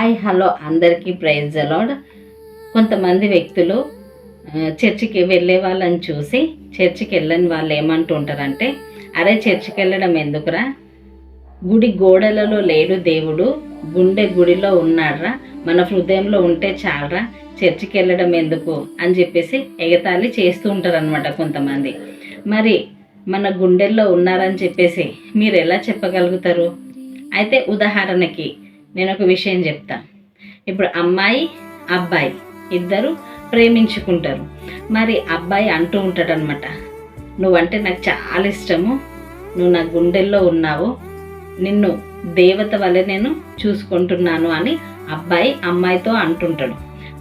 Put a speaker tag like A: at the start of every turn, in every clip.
A: Hi hello అందరికీ praise అలాడ్ కొంతమంది వ్యక్తులు చర్చికి వెళ్ళే వాళ్ళని చూసి చర్చికి వెళ్ళని వాళ్ళు ఏమంటూ ఉంటారంటే అరే చర్చికి వెళ్ళడం ఎందుకురా? గుడి గోడలలో లేడు దేవుడు గుండె గుడిలో ఉన్నాడ్రా మన హృదయంలో ఉంటే చాలరా చర్చికి వెళ్ళడం ఎందుకు? అని చెప్పేసి ఎగతాళి చేస్తూ ఉంటారనమాట కొంతమంది. మరి మన గుండెల్లో ఉన్నారని చెప్పేసి మీరు ఎలా చెప్పగలుగుతారు? అయితే ఉదాహరణకి నేను ఒక విషయం చెప్తాను ఇప్పుడు అమ్మాయి అబ్బాయి ఇద్దరు ప్రేమించుకుంటారు. మరి అబ్బాయి అంటూ ఉంటాడనమాట నువ్వంటే నాకు చాలా ఇష్టము. నువ్వు నా గుండెల్లో ఉన్నావు. నిన్ను దేవత వల్లే నేను చూసుకుంటున్నాను అని అబ్బాయి అమ్మాయితో అంటుంటాడు.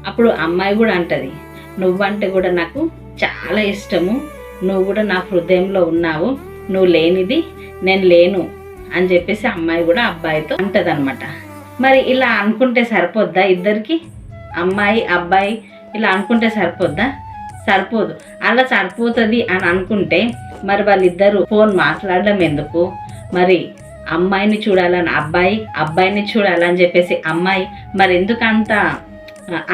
A: అప్పుడు అమ్మాయి కూడా అంటది నువ్వంటే కూడా నాకు చాలా ఇష్టము. నువ్వు కూడా నా హృదయంలో ఉన్నావు. నువ్వు లేనిది నేను లేను అని చెప్పేసి అమ్మాయి కూడా అబ్బాయితో అంటదనమాట మరి ఇలా అనుకుంటే సరిపోద్దా ఇద్దరికి? అమ్మాయి అబ్బాయి ఇలా అనుకుంటే సరిపోద్దా? సరిపోదు. అలా సరిపోతుంది అని అనుకుంటే మరి వాళ్ళిద్దరూ ఫోన్ మాట్లాడడం ఎందుకు? మరి అమ్మాయిని చూడాలని అబ్బాయి అబ్బాయిని చూడాలని చెప్పేసి అమ్మాయి మరి ఎందుకంత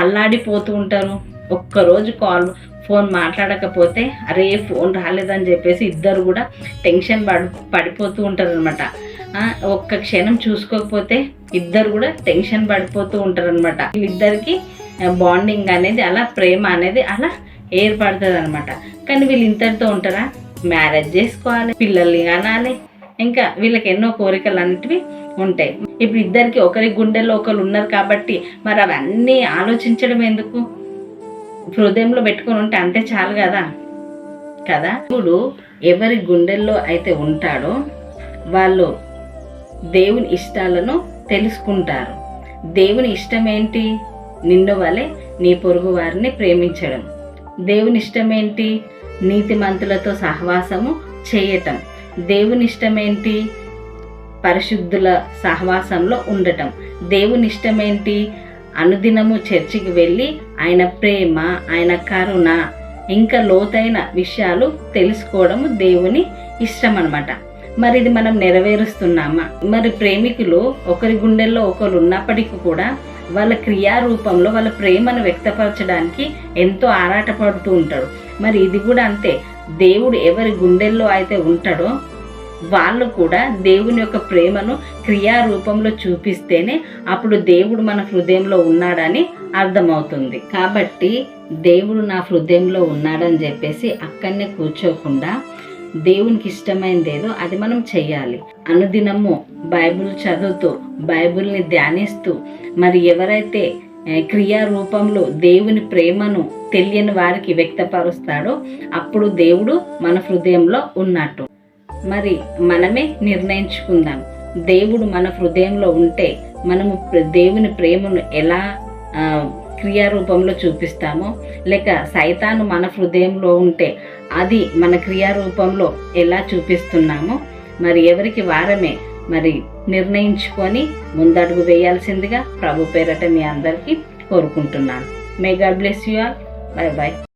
A: అల్లాడిపోతూ ఉంటారు? ఒక్కరోజు కాల్ ఫోన్ మాట్లాడకపోతే అరే ఫోన్ రాలేదని చెప్పేసి ఇద్దరు కూడా టెన్షన్ పడి పడిపోతూ ఉంటారు అనమాట ఒక్క క్షణం చూసుకోకపోతే ఇద్దరు కూడా టెన్షన్ పడిపోతూ ఉంటారు అనమాట వీళ్ళిద్దరికి బాండింగ్ అనేది అలా ప్రేమ అనేది అలా ఏర్పడుతుంది అనమాట కానీ వీళ్ళు ఇంతటితో ఉంటారా? మ్యారేజ్ చేసుకోవాలి పిల్లల్ని కనాలి ఇంకా వీళ్ళకి ఎన్నో కోరికలు అనేటివి ఉంటాయి. ఇప్పుడు ఇద్దరికి ఒకరి గుండెల్లో ఒకరు ఉన్నారు కాబట్టి మరి అవన్నీ ఆలోచించడం ఎందుకు? హృదయంలో పెట్టుకొని ఉంటే అంతే చాలు కదా? కదా? ఇప్పుడు ఎవరి గుండెల్లో అయితే ఉంటాడో వాళ్ళు దేవుని ఇష్టాలను తెలుసుకుంటారు. దేవుని ఇష్టం ఏంటి నిన్ను వలె నీ పొరుగు వారిని ప్రేమించడం. దేవుని ఇష్టం ఏంటి నీతిమంతులతో సహవాసము చేయటం. దేవుని ఇష్టం ఏంటి పరిశుద్ధుల సహవాసంలో ఉండటం. దేవుని ఇష్టం ఏంటి అనుదినము చర్చికి వెళ్ళి ఆయన ప్రేమ ఆయన కరుణ ఇంకా లోతైన విషయాలు తెలుసుకోవడము దేవుని ఇష్టం అనమాట మరి ఇది మనం నెరవేరుస్తున్నామా? మరి ప్రేమికులు ఒకరి గుండెల్లో ఒకరు ఉన్నప్పటికీ కూడా వాళ్ళ క్రియారూపంలో వాళ్ళ ప్రేమను వ్యక్తపరచడానికి ఎంతో ఆరాటపడుతూ ఉంటాడు మరి ఇది కూడా అంతే. దేవుడు ఎవరి గుండెల్లో అయితే ఉంటాడో వాళ్ళు కూడా దేవుని యొక్క ప్రేమను క్రియారూపంలో చూపిస్తేనే అప్పుడు దేవుడు మన హృదయంలో ఉన్నాడని అర్థమవుతుంది. కాబట్టి దేవుడు నా హృదయంలో ఉన్నాడని చెప్పేసి అక్కడనే కూర్చోకుండా దేవునికి ఇష్టమైనది ఏదో అది మనం చెయ్యాలి. అనుదినము బైబిల్ చదువుతూ బైబిల్ని ధ్యానిస్తూ మరి ఎవరైతే క్రియారూపంలో క్రియా రూపంలో దేవుని ప్రేమను తెలియని వారికి వ్యక్తపరుస్తాడో అప్పుడు దేవుడు మన హృదయంలో ఉన్నట్టు. మరి మనమే నిర్ణయించుకుందాం. దేవుడు మన హృదయంలో ఉంటే మనము దేవుని ప్రేమను ఎలా క్రియారూపంలో చూపిస్తామో లేక సైతాను మన హృదయంలో ఉంటే అది మన క్రియారూపంలో ఎలా చూపిస్తున్నామో మరి ఎవరికి వారమే మరి నిర్ణయించుకొని ముందడుగు వేయాల్సిందిగా ప్రభు పేరట మీ అందరికీ కోరుకుంటున్నాను. May God bless you all bye bye